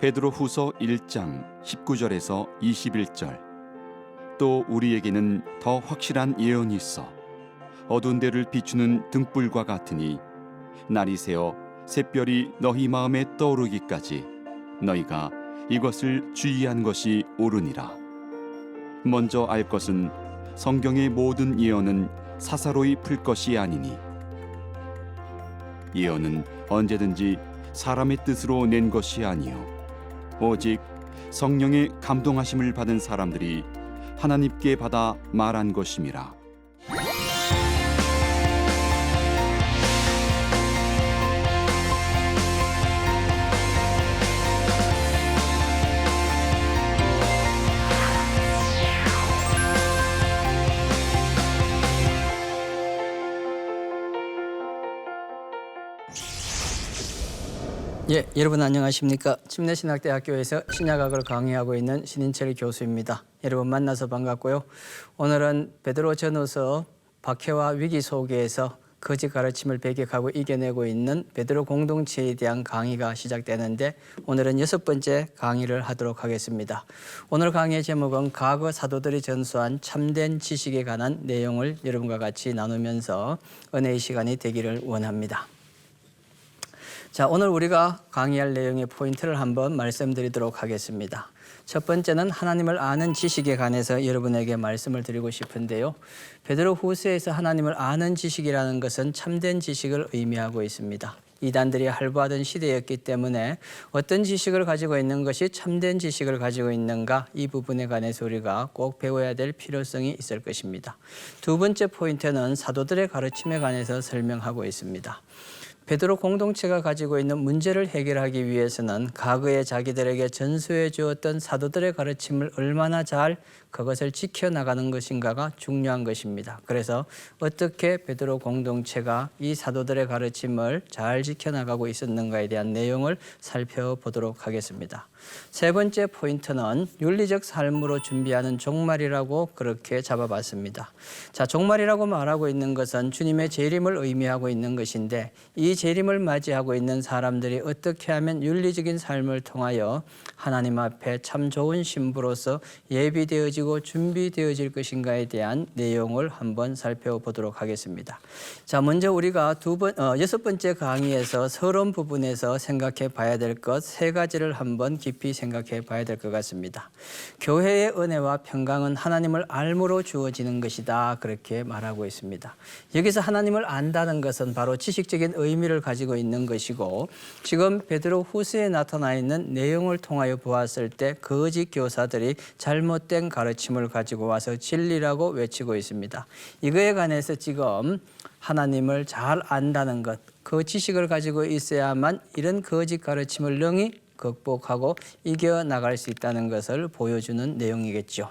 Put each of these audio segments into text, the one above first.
베드로 후서 1장 19절에서 21절. 또 우리에게는 더 확실한 예언이 있어 어두운 데를 비추는 등불과 같으니 날이 새어 샛별이 너희 마음에 떠오르기까지 너희가 이것을 주의한 것이 옳으니라. 먼저 알 것은 성경의 모든 예언은 사사로이 풀 것이 아니니. 예언은 언제든지 사람의 뜻으로 낸 것이 아니요 오직 성령의 감동하심을 받은 사람들이 하나님께 받아 말한 것임이라. 예, 여러분 안녕하십니까? 침례신학대학교에서 신약학을 강의하고 있는 신인철 교수입니다. 여러분 만나서 반갑고요. 오늘은 베드로 전후서 박해와 위기 속에서 거짓 가르침을 배격하고 이겨내고 있는 베드로 공동체에 대한 강의가 시작되는데 오늘은 여섯 번째 강의를 하도록 하겠습니다. 오늘 강의의 제목은 과거 사도들이 전수한 참된 지식에 관한 내용을 여러분과 같이 나누면서 은혜의 시간이 되기를 원합니다. 자, 오늘 우리가 강의할 내용의 포인트를 한번 말씀드리도록 하겠습니다. 첫 번째는 하나님을 아는 지식에 관해서 여러분에게 말씀을 드리고 싶은데요. 베드로 후서에서 하나님을 아는 지식이라는 것은 참된 지식을 의미하고 있습니다. 이단들이 할부하던 시대였기 때문에 어떤 지식을 가지고 있는 것이 참된 지식을 가지고 있는가 이 부분에 관해서 우리가 꼭 배워야 될 필요성이 있을 것입니다. 두 번째 포인트는 사도들의 가르침에 관해서 설명하고 있습니다. 베드로 공동체가 가지고 있는 문제를 해결하기 위해서는 과거에 자기들에게 전수해 주었던 사도들의 가르침을 얼마나 잘 그것을 지켜나가는 것인가가 중요한 것입니다. 그래서 어떻게 베드로 공동체가 이 사도들의 가르침을 잘 지켜나가고 있었는가에 대한 내용을 살펴보도록 하겠습니다. 세 번째 포인트는 윤리적 삶으로 준비하는 종말이라고 그렇게 잡아봤습니다. 자, 종말이라고 말하고 있는 것은 주님의 재림을 의미하고 있는 것인데 이 재림을 맞이하고 있는 사람들이 어떻게 하면 윤리적인 삶을 통하여 하나님 앞에 참 좋은 신부로서 예비되어지고 준비되어질 것인가에 대한 내용을 한번 살펴보도록 하겠습니다. 자, 먼저 우리가 두 번, 어, 여섯 번째 강의에서 서론 부분에서 생각해 봐야 될 것 세 가지를 한번 깊이 생각해 봐야 될 것 같습니다. 교회의 은혜와 평강은 하나님을 알므로 주어지는 것이다. 그렇게 말하고 있습니다. 여기서 하나님을 안다는 것은 바로 지식적인 의미를 가지고 있는 것이고 지금 베드로 후서에 나타나 있는 내용을 통하여 보았을 때 거짓 교사들이 잘못된 가르침을 가지고 와서 진리라고 외치고 있습니다. 이거에 관해서 지금 하나님을 잘 안다는 것, 그 지식을 가지고 있어야만 이런 거짓 가르침을 능히 극복하고 이겨 나갈 수 있다는 것을 보여주는 내용이겠죠.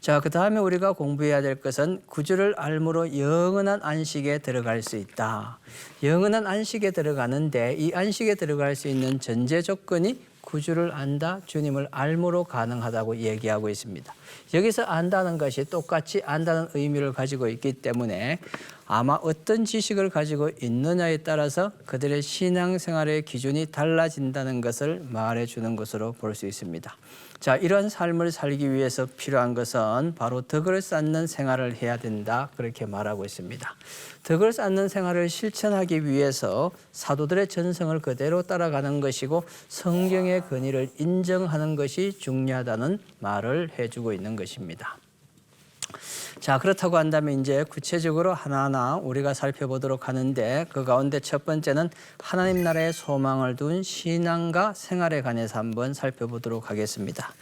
자, 그 다음에 우리가 공부해야 될 것은 구주를 알므로 영원한 안식에 들어갈 수 있다. 영원한 안식에 들어가는데 이 안식에 들어갈 수 있는 전제 조건이 구주를 안다, 주님을 알므로 가능하다고 얘기하고 있습니다. 여기서 안다는 것이 똑같이 안다는 의미를 가지고 있기 때문에 아마 어떤 지식을 가지고 있느냐에 따라서 그들의 신앙생활의 기준이 달라진다는 것을 말해 주는 것으로 볼 수 있습니다. 자, 이런 삶을 살기 위해서 필요한 것은 바로 덕을 쌓는 생활을 해야 된다. 그렇게 말하고 있습니다. 덕을 쌓는 생활을 실천하기 위해서 사도들의 전성을 그대로 따라가는 것이고 성경의 권위를 인정하는 것이 중요하다는 말을 해주고 있는 것입니다. 자, 그렇다고 한다면 이제 구체적으로 하나하나 우리가 살펴보도록 하는데 그 가운데 첫 번째는 하나님 나라의 소망을 둔 신앙과 생활에 관해서 한번 살펴보도록 하겠습니다.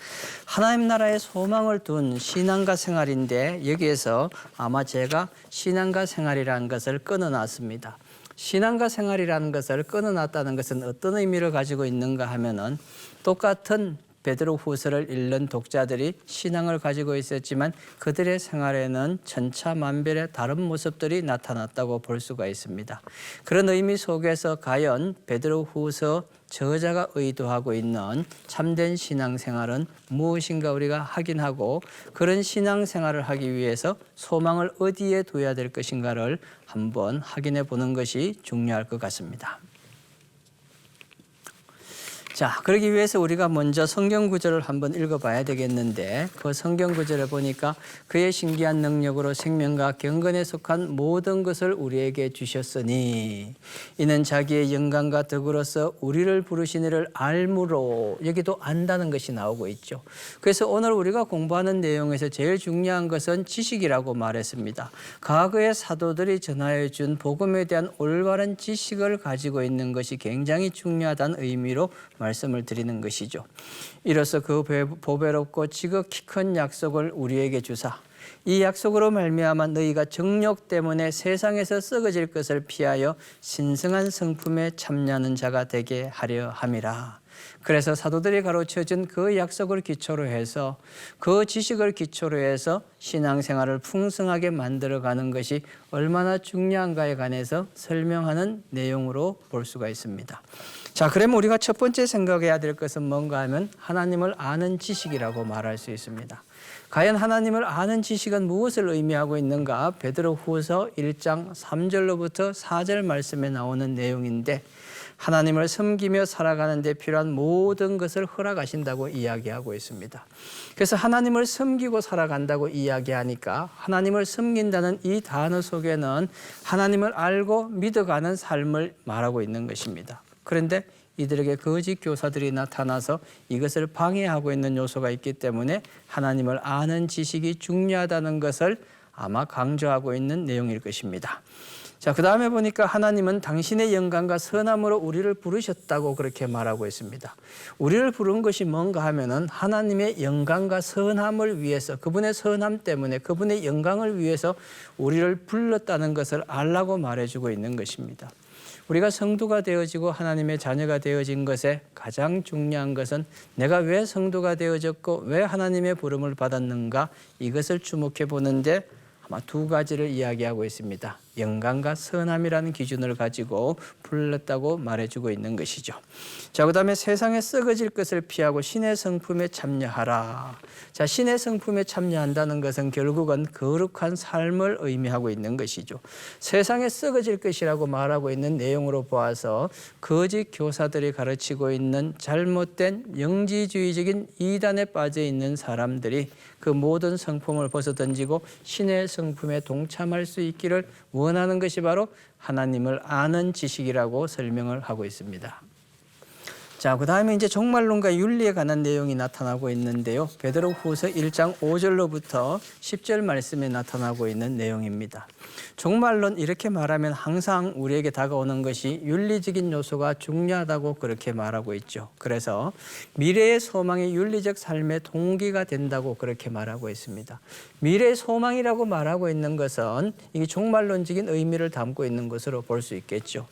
하나님 나라의 소망을 둔 신앙과 생활인데 여기에서 아마 제가 신앙과 생활이라는 것을 끊어놨습니다. 신앙과 생활이라는 것을 끊어놨다는 것은 어떤 의미를 가지고 있는가 하면은 똑같은 베드로 후서를 읽는 독자들이 신앙을 가지고 있었지만 그들의 생활에는 천차만별의 다른 모습들이 나타났다고 볼 수가 있습니다. 그런 의미 속에서 과연 베드로 후서 저자가 의도하고 있는 참된 신앙생활은 무엇인가 우리가 확인하고 그런 신앙생활을 하기 위해서 소망을 어디에 둬야 될 것인가를 한번 확인해 보는 것이 중요할 것 같습니다. 자, 그러기 위해서 우리가 먼저 성경 구절을 한번 읽어봐야 되겠는데 그 성경 구절을 보니까 그의 신기한 능력으로 생명과 경건에 속한 모든 것을 우리에게 주셨으니 이는 자기의 영광과 덕으로서 우리를 부르신 이를 알므로 여기도 안다는 것이 나오고 있죠. 그래서 오늘 우리가 공부하는 내용에서 제일 중요한 것은 지식이라고 말했습니다. 과거의 사도들이 전하여 준 복음에 대한 올바른 지식을 가지고 있는 것이 굉장히 중요하다는 의미로 말씀을 드리는 것이죠. 이로써 그 배- 보배롭고 지극히 큰 약속을 우리에게 주사 이 약속으로 말미암아 너희가 정욕 때문에 세상에서 썩어질 것을 피하여 신성한 성품에 참여하는 자가 되게 하려 함이라. 그래서 사도들이 가르쳐준 그 약속을 기초로 해서 그 지식을 기초로 해서 신앙생활을 풍성하게 만들어가는 것이 얼마나 중요한가에 관해서 설명하는 내용으로 볼 수가 있습니다. 자, 그러면 우리가 첫 번째 생각해야 될 것은 뭔가 하면 하나님을 아는 지식이라고 말할 수 있습니다. 과연 하나님을 아는 지식은 무엇을 의미하고 있는가? 베드로 후서 1장 3절로부터 4절 말씀에 나오는 내용인데 하나님을 섬기며 살아가는 데 필요한 모든 것을 허락하신다고 이야기하고 있습니다. 그래서 하나님을 섬기고 살아간다고 이야기하니까 하나님을 섬긴다는 이 단어 속에는 하나님을 알고 믿어가는 삶을 말하고 있는 것입니다. 그런데 이들에게 거짓 교사들이 나타나서 이것을 방해하고 있는 요소가 있기 때문에 하나님을 아는 지식이 중요하다는 것을 아마 강조하고 있는 내용일 것입니다. 자, 그 다음에 보니까 하나님은 당신의 영광과 선함으로 우리를 부르셨다고 그렇게 말하고 있습니다. 우리를 부른 것이 뭔가 하면은 하나님의 영광과 선함을 위해서 그분의 선함 때문에 그분의 영광을 위해서 우리를 불렀다는 것을 알라고 말해주고 있는 것입니다. 우리가 성도가 되어지고 하나님의 자녀가 되어진 것에 가장 중요한 것은 내가 왜 성도가 되어졌고 왜 하나님의 부름을 받았는가 이것을 주목해 보는데 아마 두 가지를 이야기하고 있습니다. 영광과 선함이라는 기준을 가지고 불렀다고 말해주고 있는 것이죠. 자, 그 다음에 세상에 썩어질 것을 피하고 신의 성품에 참여하라. 자, 신의 성품에 참여한다는 것은 결국은 거룩한 삶을 의미하고 있는 것이죠. 세상에 썩어질 것이라고 말하고 있는 내용으로 보아서 거짓 교사들이 가르치고 있는 잘못된 영지주의적인 이단에 빠져 있는 사람들이 그 모든 성품을 벗어던지고 신의 성품에 동참할 수 있기를 원 하는 것이 바로 하나님을 아는 지식이라고 설명을 하고 있습니다. 자, 그 다음에 이제 종말론과 윤리에 관한 내용이 나타나고 있는데요. 베드로 후서 1장 5절로부터 10절 말씀에 나타나고 있는 내용입니다. 종말론 이렇게 말하면 항상 우리에게 다가오는 것이 윤리적인 요소가 중요하다고 그렇게 말하고 있죠. 그래서 미래의 소망이 윤리적 삶의 동기가 된다고 그렇게 말하고 있습니다. 미래의 소망이라고 말하고 있는 것은 이게 종말론적인 의미를 담고 있는 것으로 볼 수 있겠죠.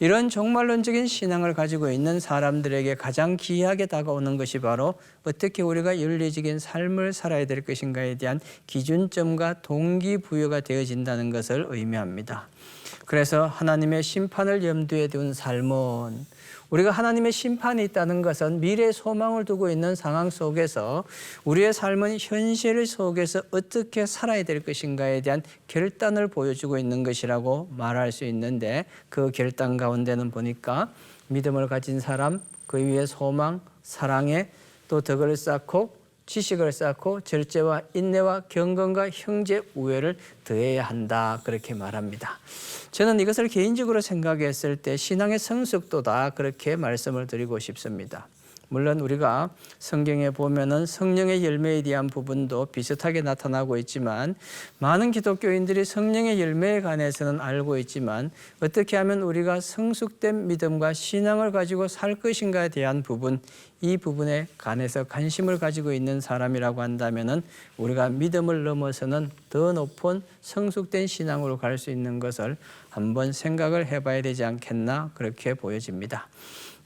이런 종말론적인 신앙을 가지고 있는 사람들 에게 가장 귀하게 다가오는 것이 바로 어떻게 우리가 윤리적인 삶을 살아야 될 것인가에 대한 기준점과 동기부여가 되어진다는 것을 의미합니다. 그래서 하나님의 심판을 염두에 둔 삶은 우리가 하나님의 심판이 있다는 것은 미래 소망을 두고 있는 상황 속에서 우리의 삶은 현실 속에서 어떻게 살아야 될 것인가에 대한 결단을 보여주고 있는 것이라고 말할 수 있는데 그 결단 가운데는 보니까 믿음을 가진 사람, 그 위에 소망, 사랑에 또 덕을 쌓고 지식을 쌓고 절제와 인내와 경건과 형제 우애를 더해야 한다 그렇게 말합니다. 저는 이것을 개인적으로 생각했을 때 신앙의 성숙도다 그렇게 말씀을 드리고 싶습니다. 물론 우리가 성경에 보면은 성령의 열매에 대한 부분도 비슷하게 나타나고 있지만 많은 기독교인들이 성령의 열매에 관해서는 알고 있지만 어떻게 하면 우리가 성숙된 믿음과 신앙을 가지고 살 것인가에 대한 부분 이 부분에 관해서 관심을 가지고 있는 사람이라고 한다면은 우리가 믿음을 넘어서는 더 높은 성숙된 신앙으로 갈 수 있는 것을 한번 생각을 해봐야 되지 않겠나 그렇게 보여집니다.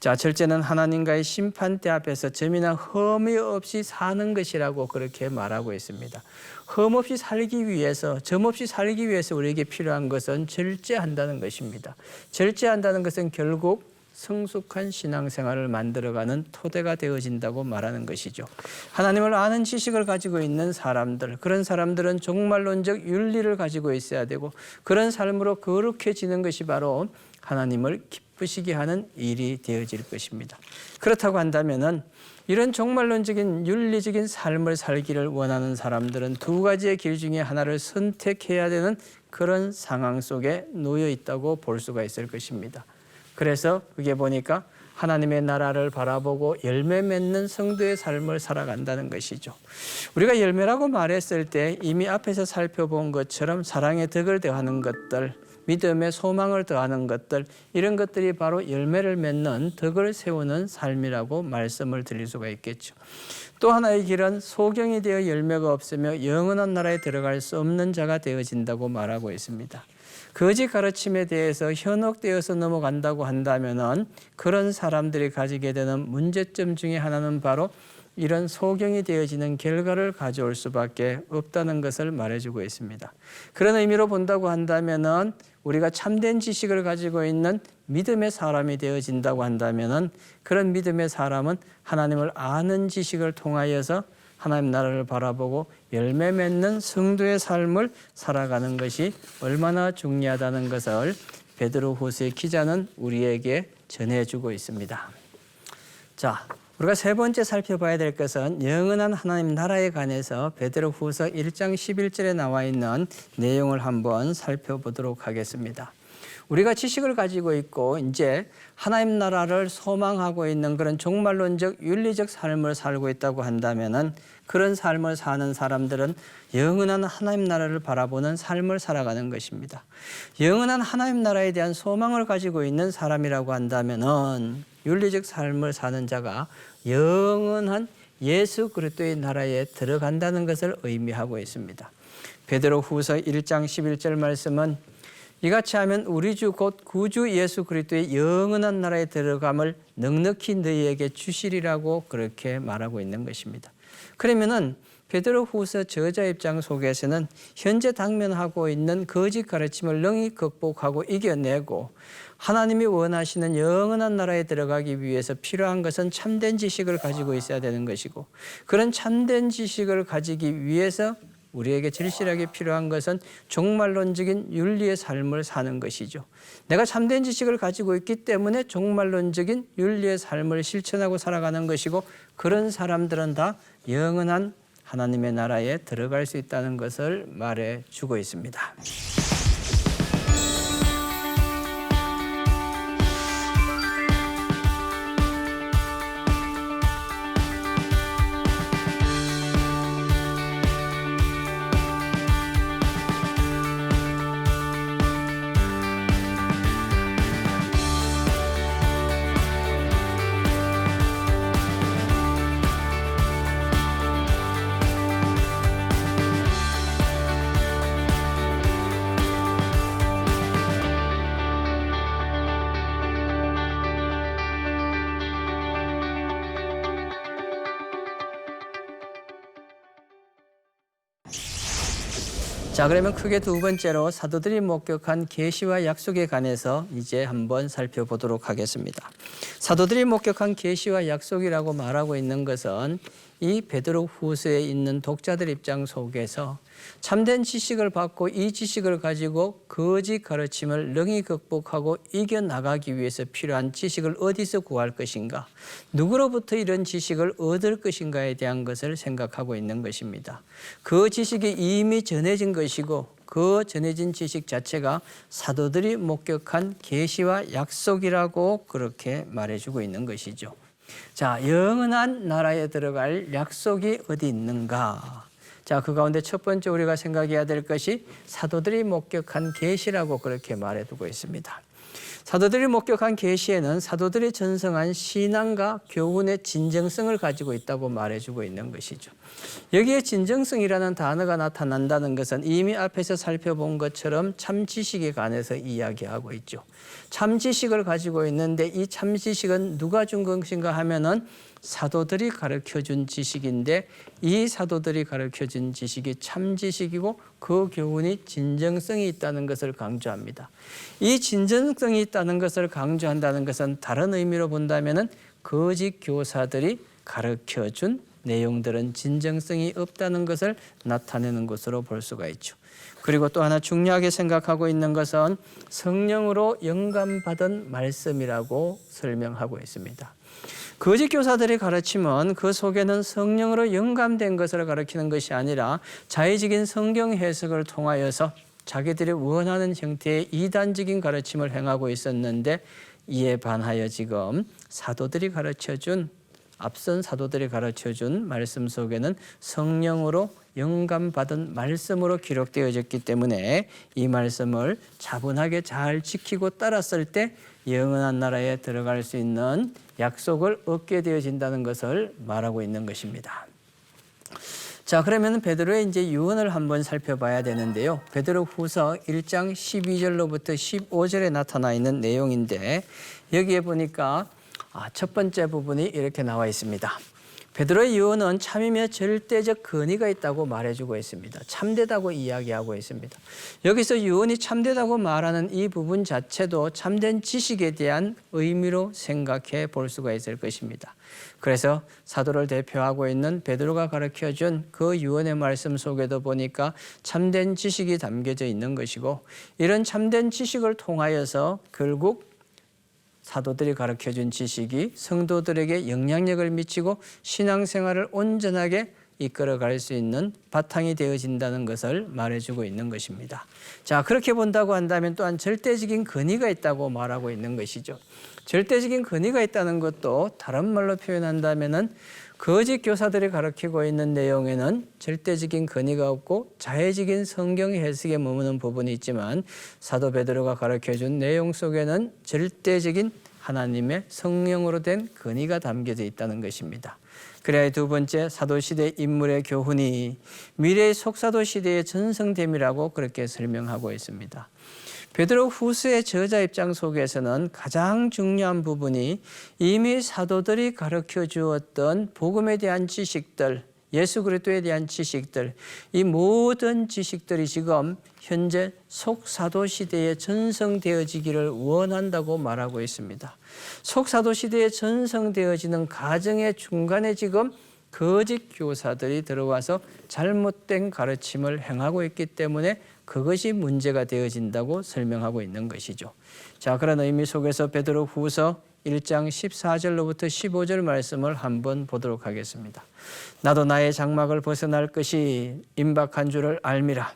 자, 첫째는 하나님과의 심판대 앞에서 점이나 흠이 없이 사는 것이라고 그렇게 말하고 있습니다. 흠 없이 살기 위해서, 점 없이 살기 위해서 우리에게 필요한 것은 절제한다는 것입니다. 절제한다는 것은 결국 성숙한 신앙생활을 만들어가는 토대가 되어진다고 말하는 것이죠. 하나님을 아는 지식을 가지고 있는 사람들, 그런 사람들은 종말론적 윤리를 가지고 있어야 되고 그런 삶으로 거룩해지는 것이 바로 하나님을 기쁘시게 하는 일이 되어질 것입니다. 그렇다고 한다면은 이런 종말론적인 윤리적인 삶을 살기를 원하는 사람들은 두 가지의 길 중에 하나를 선택해야 되는 그런 상황 속에 놓여 있다고 볼 수가 있을 것입니다. 그래서 그게 보니까 하나님의 나라를 바라보고 열매 맺는 성도의 삶을 살아간다는 것이죠. 우리가 열매라고 말했을 때 이미 앞에서 살펴본 것처럼 사랑의 덕을 더하는 것들, 믿음의 소망을 더하는 것들, 이런 것들이 바로 열매를 맺는 덕을 세우는 삶이라고 말씀을 드릴 수가 있겠죠. 또 하나의 길은 소경이 되어 열매가 없으며 영원한 나라에 들어갈 수 없는 자가 되어진다고 말하고 있습니다. 거짓 가르침에 대해서 현혹되어서 넘어간다고 한다면은 그런 사람들이 가지게 되는 문제점 중에 하나는 바로 이런 소경이 되어지는 결과를 가져올 수밖에 없다는 것을 말해주고 있습니다. 그런 의미로 본다고 한다면은 우리가 참된 지식을 가지고 있는 믿음의 사람이 되어진다고 한다면은 그런 믿음의 사람은 하나님을 아는 지식을 통하여서 하나님 나라를 바라보고 열매 맺는 성도의 삶을 살아가는 것이 얼마나 중요하다는 것을 베드로 후서의 기자는 우리에게 전해주고 있습니다. 자, 우리가 세 번째 살펴봐야 될 것은 영원한 하나님 나라에 관해서 베드로 후서 1장 11절에 나와 있는 내용을 한번 살펴보도록 하겠습니다. 우리가 지식을 가지고 있고 이제 하나님 나라를 소망하고 있는 그런 종말론적 윤리적 삶을 살고 있다고 한다면은 그런 삶을 사는 사람들은 영원한 하나님 나라를 바라보는 삶을 살아가는 것입니다. 영원한 하나님 나라에 대한 소망을 가지고 있는 사람이라고 한다면은 윤리적 삶을 사는 자가 영원한 예수 그리스도의 나라에 들어간다는 것을 의미하고 있습니다. 베드로 후서 1장 11절 말씀은 이같이 하면 우리 주 곧 구주 예수 그리스도의 영원한 나라에 들어감을 넉넉히 너희에게 주시리라고 그렇게 말하고 있는 것입니다. 그러면은 베드로 후서 저자 입장 속에서는 현재 당면하고 있는 거짓 가르침을 능히 극복하고 이겨내고 하나님이 원하시는 영원한 나라에 들어가기 위해서 필요한 것은 참된 지식을 가지고 있어야 되는 것이고 그런 참된 지식을 가지기 위해서 우리에게 절실하게 필요한 것은 종말론적인 윤리의 삶을 사는 것이죠. 내가 참된 지식을 가지고 있기 때문에 종말론적인 윤리의 삶을 실천하고 살아가는 것이고 그런 사람들은 다 영원한 하나님의 나라에 들어갈 수 있다는 것을 말해 주고 있습니다. 자, 그러면 크게 두 번째로 사도들이 목격한 계시와 약속에 관해서 이제 한번 살펴보도록 하겠습니다. 사도들이 목격한 계시와 약속이라고 말하고 있는 것은 이 베드로 후서에 있는 독자들 입장 속에서 참된 지식을 받고 이 지식을 가지고 거짓 가르침을 능히 극복하고 이겨 나가기 위해서 필요한 지식을 어디서 구할 것인가, 누구로부터 이런 지식을 얻을 것인가에 대한 것을 생각하고 있는 것입니다. 그 지식이 이미 전해진 것이고 그 전해진 지식 자체가 사도들이 목격한 계시와 약속이라고 그렇게 말해주고 있는 것이죠. 자, 영원한 나라에 들어갈 약속이 어디 있는가? 자, 그 가운데 첫 번째 우리가 생각해야 될 것이 사도들이 목격한 계시라고 그렇게 말해 두고 있습니다. 사도들이 목격한 계시에는 사도들이 전성한 신앙과 교훈의 진정성을 가지고 있다고 말해주고 있는 것이죠. 여기에 진정성이라는 단어가 나타난다는 것은 이미 앞에서 살펴본 것처럼 참 지식에 관해서 이야기하고 있죠. 참 지식을 가지고 있는데 이 참 지식은 누가 준 것인가 하면은 사도들이 가르쳐 준 지식인데 이 사도들이 가르쳐 준 지식이 참 지식이고 그 교훈이 진정성이 있다는 것을 강조합니다. 이 진정성이 있다는 것을 강조한다는 것은 다른 의미로 본다면은 거짓 교사들이 가르쳐 준 내용들은 진정성이 없다는 것을 나타내는 것으로 볼 수가 있죠. 그리고 또 하나 중요하게 생각하고 있는 것은 성령으로 영감받은 말씀이라고 설명하고 있습니다. 거짓 교사들이 가르치면 그 속에는 성령으로 영감된 것을 가르치는 것이 아니라 자의적인 성경 해석을 통하여서 자기들이 원하는 형태의 이단적인 가르침을 행하고 있었는데 이에 반하여 지금 사도들이 가르쳐 준 앞선 사도들이 가르쳐 준 말씀 속에는 성령으로 영감받은 말씀으로 기록되어졌기 때문에 이 말씀을 차분하게 잘 지키고 따랐을 때 영원한 나라에 들어갈 수 있는 약속을 얻게 되어진다는 것을 말하고 있는 것입니다. 자, 그러면 베드로의 이제 유언을 한번 살펴봐야 되는데요. 베드로 후서 1장 12절로부터 15절에 나타나 있는 내용인데 여기에 보니까 아, 첫 번째 부분이 이렇게 나와 있습니다. 베드로의 유언은 참이며 절대적 근위가 있다고 말해주고 있습니다. 참되다고 이야기하고 있습니다. 여기서 유언이 참되다고 말하는 이 부분 자체도 참된 지식에 대한 의미로 생각해 볼 수가 있을 것입니다. 그래서 사도를 대표하고 있는 베드로가 가르쳐 준 그 유언의 말씀 속에도 보니까 참된 지식이 담겨져 있는 것이고 이런 참된 지식을 통하여서 결국 사도들이 가르쳐 준 지식이 성도들에게 영향력을 미치고 신앙생활을 온전하게 이끌어 갈 수 있는 바탕이 되어진다는 것을 말해주고 있는 것입니다. 자, 그렇게 본다고 한다면 또한 절대적인 근위가 있다고 말하고 있는 것이죠. 절대적인 근위가 있다는 것도 다른 말로 표현한다면은 거짓 교사들이 가르치고 있는 내용에는 절대적인 근위가 없고 자의적인 성경 해석에 머무는 부분이 있지만 사도 베드로가 가르쳐 준 내용 속에는 절대적인 하나님의 성령으로 된 근위가 담겨져 있다는 것입니다. 그래야 두 번째 사도 시대 인물의 교훈이 미래의 속사도 시대의 전성됨이라고 그렇게 설명하고 있습니다. 베드로 후서의 저자 입장 속에서는 가장 중요한 부분이 이미 사도들이 가르쳐 주었던 복음에 대한 지식들, 예수 그리스도에 대한 지식들, 이 모든 지식들이 지금 현재 속사도 시대에 전성되어지기를 원한다고 말하고 있습니다. 속사도 시대에 전성되어지는 과정의 중간에 지금 거짓 교사들이 들어와서 잘못된 가르침을 행하고 있기 때문에 그것이 문제가 되어진다고 설명하고 있는 것이죠. 자, 그런 의미 속에서 베드로 후서 1장 14절로부터 15절 말씀을 한번 보도록 하겠습니다. 나도 나의 장막을 벗어날 것이 임박한 줄을 알미라.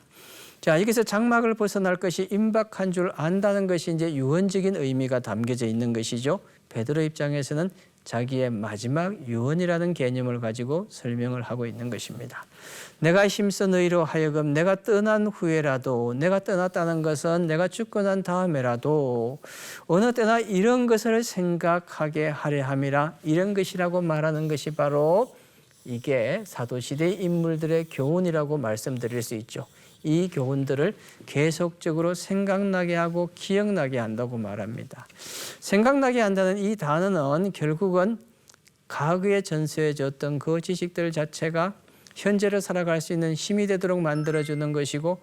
자, 여기서 장막을 벗어날 것이 임박한 줄 안다는 것이 이제 유언적인 의미가 담겨져 있는 것이죠. 베드로 입장에서는 자기의 마지막 유언이라는 개념을 가지고 설명을 하고 있는 것입니다. 내가 힘써 너희로 하여금 내가 떠난 후에라도 내가 떠났다는 것은 내가 죽고 난 다음에라도 어느 때나 이런 것을 생각하게 하려 함이라 이런 것이라고 말하는 것이 바로 이게 사도시대 인물들의 교훈이라고 말씀드릴 수 있죠. 이 교훈들을 계속적으로 생각나게 하고 기억나게 한다고 말합니다. 생각나게 한다는 이 단어는 결국은 과거에 전수해졌던 그 지식들 자체가 현재를 살아갈 수 있는 힘이 되도록 만들어주는 것이고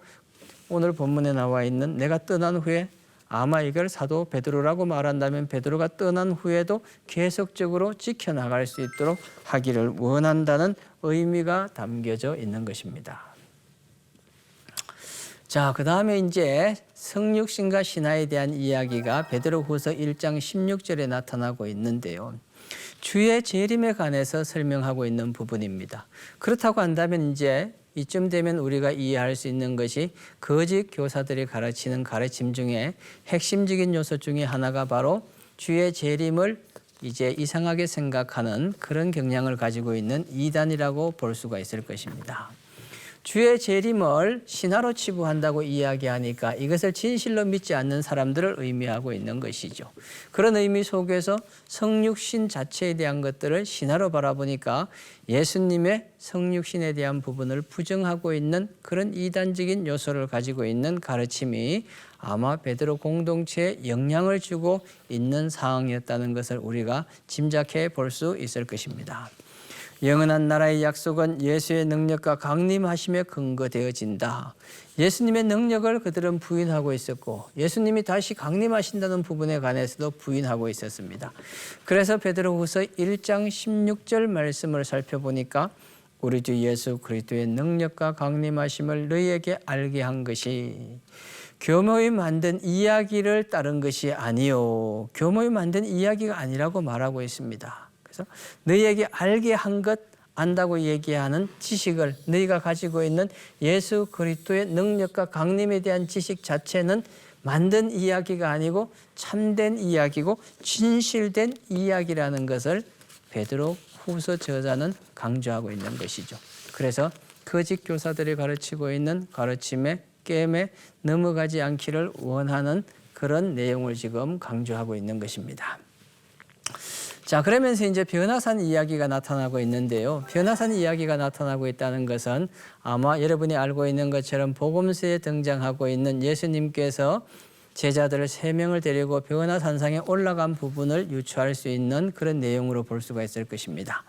오늘 본문에 나와 있는 내가 떠난 후에 아마 이걸 사도 베드로라고 말한다면 베드로가 떠난 후에도 계속적으로 지켜나갈 수 있도록 하기를 원한다는 의미가 담겨져 있는 것입니다. 자, 그 다음에 이제 성육신과 신화에 대한 이야기가 베드로후서 1장 16절에 나타나고 있는데요. 주의 재림에 관해서 설명하고 있는 부분입니다. 그렇다고 한다면 이제 이쯤 되면 우리가 이해할 수 있는 것이 거짓 교사들이 가르치는 가르침 중에 핵심적인 요소 중에 하나가 바로 주의 재림을 이제 이상하게 생각하는 그런 경향을 가지고 있는 이단이라고 볼 수가 있을 것입니다. 주의 재림을 신화로 치부한다고 이야기하니까 이것을 진실로 믿지 않는 사람들을 의미하고 있는 것이죠. 그런 의미 속에서 성육신 자체에 대한 것들을 신화로 바라보니까 예수님의 성육신에 대한 부분을 부정하고 있는 그런 이단적인 요소를 가지고 있는 가르침이 아마 베드로 공동체에 영향을 주고 있는 상황이었다는 것을 우리가 짐작해 볼 수 있을 것입니다. 영원한 나라의 약속은 예수의 능력과 강림하심에 근거되어진다. 예수님의 능력을 그들은 부인하고 있었고 예수님이 다시 강림하신다는 부분에 관해서도 부인하고 있었습니다. 그래서 베드로후서 1장 16절 말씀을 살펴보니까 우리 주 예수 그리스도의 능력과 강림하심을 너희에게 알게 한 것이 교모이 만든 이야기를 따른 것이 아니요 교모이 만든 이야기가 아니라고 말하고 있습니다. 그래서 너희에게 알게 한 것 안다고 얘기하는 지식을 너희가 가지고 있는 예수 그리스도의 능력과 강림에 대한 지식 자체는 만든 이야기가 아니고 참된 이야기고 진실된 이야기라는 것을 베드로 후서 저자는 강조하고 있는 것이죠. 그래서 거짓 교사들이 가르치고 있는 가르침에 게임에 넘어가지 않기를 원하는 그런 내용을 지금 강조하고 있는 것입니다. 자, 그러면서 이제 변화산 이야기가 나타나고 있는데요. 변화산 이야기가 나타나고 있다는 것은 아마 여러분이 알고 있는 것처럼 복음서에 등장하고 있는 예수님께서 제자들을 세 명을 데리고 변화산상에 올라간 부분을 유추할 수 있는 그런 내용으로 볼 수가 있을 것입니다.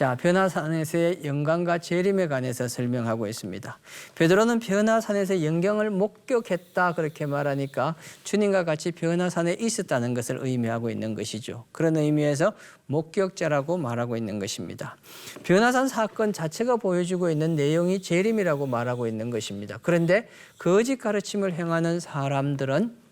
자, 변화산에서의 영광과 재림에 관해서 설명하고 있습니다. 베드로는 변화산에서 영광을 목격했다 그렇게 말하니까 주님과 같이 변화산에 있었다는 것을 의미하고 있는 것이죠. 그런 의미에서 목격자라고 말하고 있는 것입니다. 변화산 사건 자체가 보여주고 있는 내용이 재림이라고 말하고 있는 것입니다. 그런데 거짓 가르침을 행하는 사람들은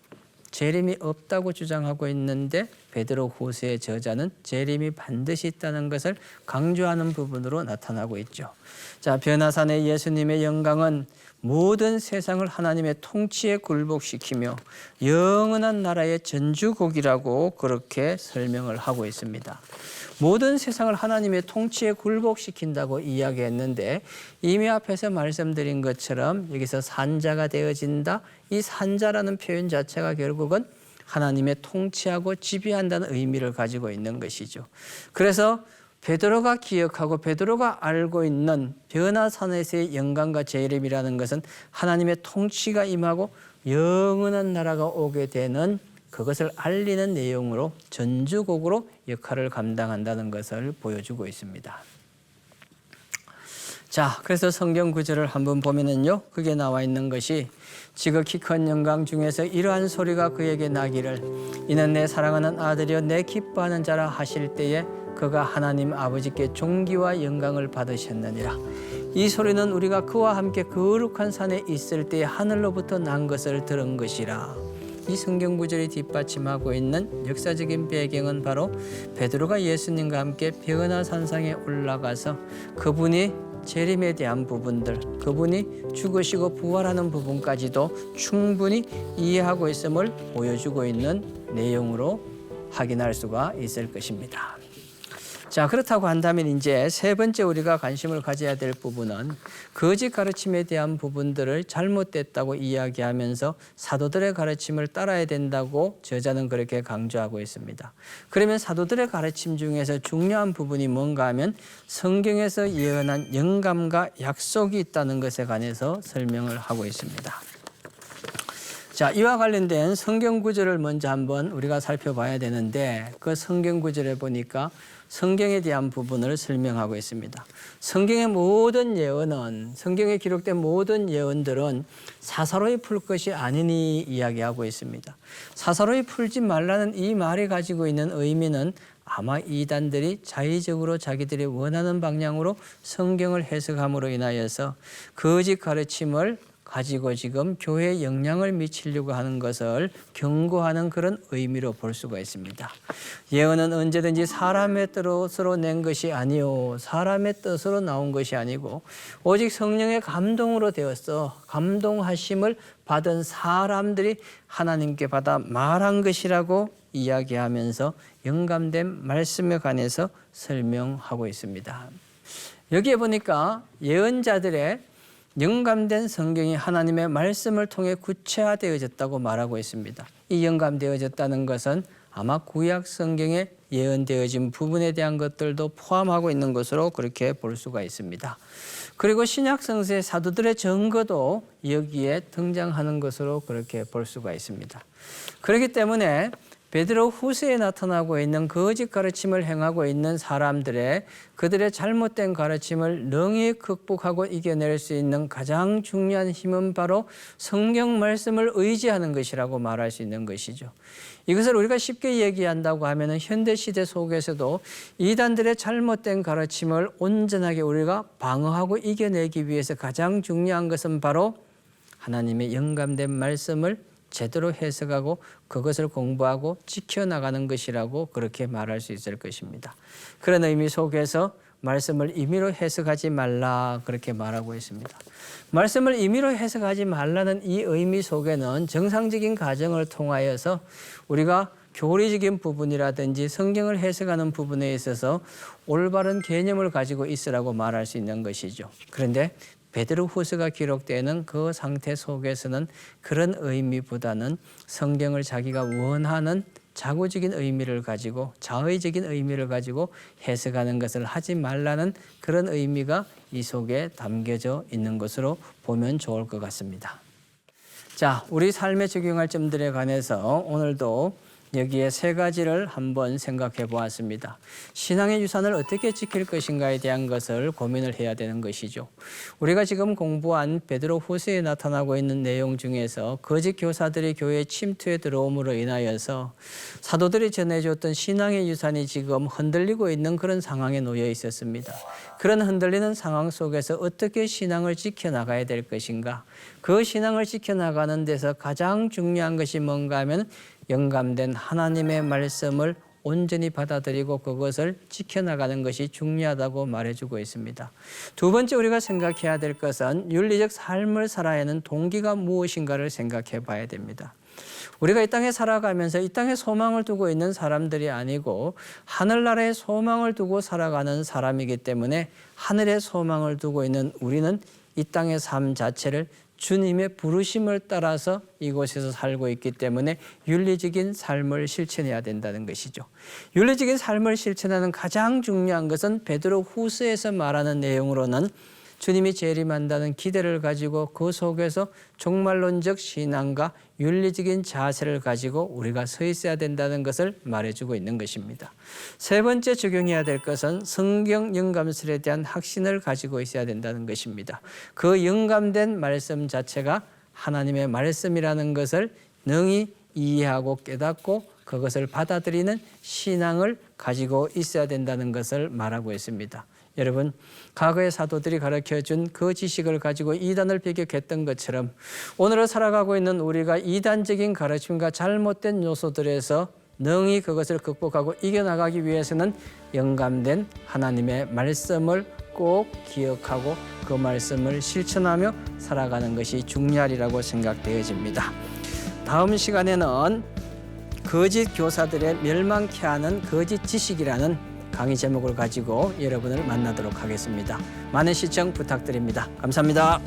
재림이 없다고 주장하고 있는데 베드로 후서의 저자는 재림이 반드시 있다는 것을 강조하는 부분으로 나타나고 있죠. 자, 변화산의 예수님의 영광은 모든 세상을 하나님의 통치에 굴복시키며 영원한 나라의 전주곡이라고 그렇게 설명을 하고 있습니다. 모든 세상을 하나님의 통치에 굴복시킨다고 이야기했는데 이미 앞에서 말씀드린 것처럼 여기서 산자가 되어진다. 이 산자라는 표현 자체가 결국은 하나님의 통치하고 지배한다는 의미를 가지고 있는 것이죠. 그래서 베드로가 기억하고 베드로가 알고 있는 변화산에서의 영광과 재림이라는 것은 하나님의 통치가 임하고 영원한 나라가 오게 되는 그것을 알리는 내용으로 전주곡으로 역할을 감당한다는 것을 보여주고 있습니다. 자, 그래서 성경 구절을 한번 보면은요, 그게 나와 있는 것이 지극히 큰 영광 중에서 이러한 소리가 그에게 나기를 이는 내 사랑하는 아들이여 내 기뻐하는 자라 하실 때에 그가 하나님 아버지께 존귀와 영광을 받으셨느니라. 이 소리는 우리가 그와 함께 거룩한 산에 있을 때 하늘로부터 난 것을 들은 것이라. 이 성경 구절이 뒷받침하고 있는 역사적인 배경은 바로 베드로가 예수님과 함께 변화 산상에 올라가서 그분이 재림에 대한 부분들, 그분이 죽으시고 부활하는 부분까지도 충분히 이해하고 있음을 보여주고 있는 내용으로 확인할 수가 있을 것입니다. 자, 그렇다고 한다면 이제 세 번째 우리가 관심을 가져야 될 부분은 거짓 가르침에 대한 부분들을 잘못됐다고 이야기하면서 사도들의 가르침을 따라야 된다고 저자는 그렇게 강조하고 있습니다. 그러면 사도들의 가르침 중에서 중요한 부분이 뭔가 하면 성경에서 예언한 영감과 약속이 있다는 것에 관해서 설명을 하고 있습니다. 자, 이와 관련된 성경 구절을 먼저 한번 우리가 살펴봐야 되는데 그 성경 구절에 보니까 성경에 대한 부분을 설명하고 있습니다. 성경의 모든 예언은 성경에 기록된 모든 예언들은 사사로이 풀 것이 아니니 이야기하고 있습니다. 사사로이 풀지 말라는 이 말이 가지고 있는 의미는 아마 이단들이 자의적으로 자기들이 원하는 방향으로 성경을 해석함으로 인하여서 거짓 가르침을 가지고 지금 교회에 영향을 미치려고 하는 것을 경고하는 그런 의미로 볼 수가 있습니다. 예언은 언제든지 사람의 뜻으로 낸 것이 아니요 사람의 뜻으로 나온 것이 아니고 오직 성령의 감동으로 되었어 감동하심을 받은 사람들이 하나님께 받아 말한 것이라고 이야기하면서 영감된 말씀에 관해서 설명하고 있습니다. 여기에 보니까 예언자들의 영감된 성경이 하나님의 말씀을 통해 구체화되어졌다고 말하고 있습니다. 이 영감되어졌다는 것은 아마 구약 성경에 예언되어진 부분에 대한 것들도 포함하고 있는 것으로 그렇게 볼 수가 있습니다. 그리고 신약 성서의 사도들의 증거도 여기에 등장하는 것으로 그렇게 볼 수가 있습니다. 그렇기 때문에 베드로 후서에 나타나고 있는 거짓 가르침을 행하고 있는 사람들의 그들의 잘못된 가르침을 능히 극복하고 이겨낼 수 있는 가장 중요한 힘은 바로 성경 말씀을 의지하는 것이라고 말할 수 있는 것이죠. 이것을 우리가 쉽게 얘기한다고 하면 현대 시대 속에서도 이단들의 잘못된 가르침을 온전하게 우리가 방어하고 이겨내기 위해서 가장 중요한 것은 바로 하나님의 영감된 말씀을 제대로 해석하고 그것을 공부하고 지켜나가는 것이라고 그렇게 말할 수 있을 것입니다. 그런 의미 속에서 말씀을 임의로 해석하지 말라 그렇게 말하고 있습니다. 말씀을 임의로 해석하지 말라는 이 의미 속에는 정상적인 과정을 통하여서 우리가 교리적인 부분이라든지 성경을 해석하는 부분에 있어서 올바른 개념을 가지고 있으라고 말할 수 있는 것이죠. 그런데 베드로 후서가 기록되는 그 상태 속에서는 그런 의미보다는 성경을 자기가 원하는 자고적인 의미를 가지고 자의적인 의미를 가지고 해석하는 것을 하지 말라는 그런 의미가 이 속에 담겨져 있는 것으로 보면 좋을 것 같습니다. 자, 우리 삶에 적용할 점들에 관해서 오늘도 여기에 세 가지를 한번 생각해 보았습니다. 신앙의 유산을 어떻게 지킬 것인가에 대한 것을 고민을 해야 되는 것이죠. 우리가 지금 공부한 베드로 후서에 나타나고 있는 내용 중에서 거짓 교사들이 교회에 침투해 들어옴으로 인하여서 사도들이 전해줬던 신앙의 유산이 지금 흔들리고 있는 그런 상황에 놓여 있었습니다. 그런 흔들리는 상황 속에서 어떻게 신앙을 지켜나가야 될 것인가? 그 신앙을 지켜나가는 데서 가장 중요한 것이 뭔가 하면 영감된 하나님의 말씀을 온전히 받아들이고 그것을 지켜나가는 것이 중요하다고 말해주고 있습니다. 두 번째 우리가 생각해야 될 것은 윤리적 삶을 살아야 하는 동기가 무엇인가를 생각해 봐야 됩니다. 우리가 이 땅에 살아가면서 이 땅에 소망을 두고 있는 사람들이 아니고 하늘나라에 소망을 두고 살아가는 사람이기 때문에 하늘에 소망을 두고 있는 우리는 이 땅의 삶 자체를 주님의 부르심을 따라서 이곳에서 살고 있기 때문에 윤리적인 삶을 실천해야 된다는 것이죠. 윤리적인 삶을 실천하는 가장 중요한 것은 베드로 후서에서 말하는 내용으로는 주님이 재림한다는 기대를 가지고 그 속에서 종말론적 신앙과 윤리적인 자세를 가지고 우리가 서 있어야 된다는 것을 말해주고 있는 것입니다. 세 번째 적용해야 될 것은 성경 영감설에 대한 확신을 가지고 있어야 된다는 것입니다. 그 영감된 말씀 자체가 하나님의 말씀이라는 것을 능히 이해하고 깨닫고 그것을 받아들이는 신앙을 가지고 있어야 된다는 것을 말하고 있습니다. 여러분, 과거의 사도들이 가르쳐 준 그 지식을 가지고 이단을 배격했던 것처럼 오늘을 살아가고 있는 우리가 이단적인 가르침과 잘못된 요소들에서 능히 그것을 극복하고 이겨나가기 위해서는 영감된 하나님의 말씀을 꼭 기억하고 그 말씀을 실천하며 살아가는 것이 중요하리라고 생각되어집니다. 다음 시간에는 거짓 교사들의 멸망케 하는 거짓 지식이라는 강의 제목을 가지고 여러분을 만나도록 하겠습니다. 많은 시청 부탁드립니다. 감사합니다.